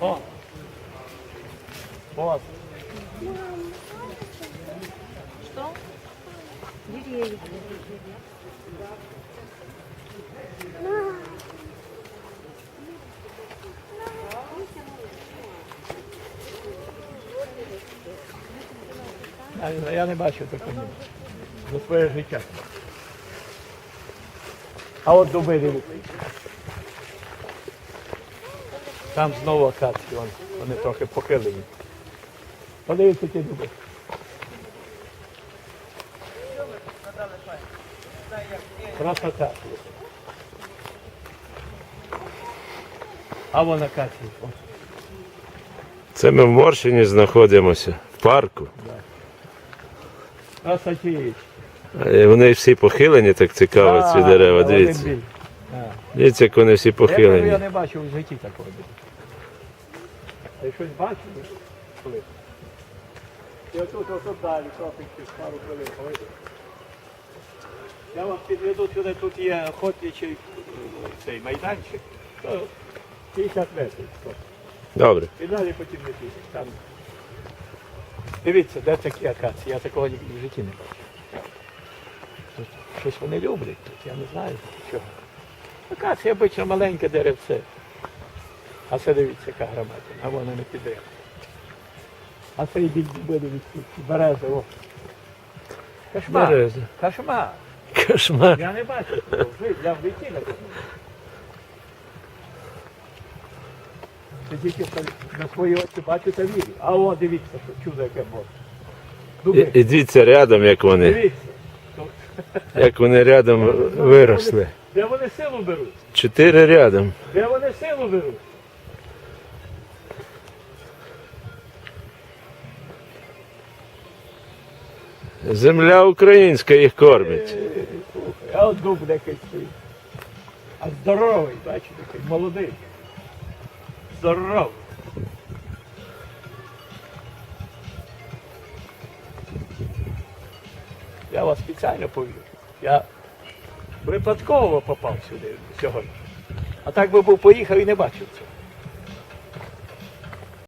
О! От. Что? Деревья. Я, не знаю, я не бачив такого за своє життя. А от дуби дивіться. Там знову акації, вон, вони трохи похилені. Подивіться ті дуби. Красота. А вон акації. Це ми в Морщині знаходимося, в парку. Красотіч. Е, Вони всі похилені, так цікаво, ці дерева. Дивіться. Дивіться, як вони всі похилені. Я не бачив в житті такого. Ти щось бачив? Коли? Я тут, отут далі, трохи через пару хвилин. Я вас підведу сюди, тут є охотничий е, цей майданчик. То 50 метрів. Добре. І далі потім не підеш. Там. Дивіться, де такі акації, я такого в житті не бачив. Тут щось вони люблять тут, я не знаю чого. Акація обично маленьке деревце. А це дивіться, яка громадина, а вона не піде. А це і біль дуби, дивіться, берези, о. Кошмар. Береза. Кошмар. Кошмар. Я не бачу цього, я в житті не. Це тільки на свої очі бачу та вірю. А о, дивіться, що чудо яке Боже. І, Дуби, і дивіться рядом, як вони, дивіться. як вони рядом виросли. Де вони силу беруть? Чотири рядом. Де вони силу беруть? Земля українська їх кормить. А от дуб стоїть. А здоровий, бачите, такий молодий. Здоровий. Я вас спеціально повів. Я випадково попав сюди сьогодні. А так би був поїхав і не бачив цього.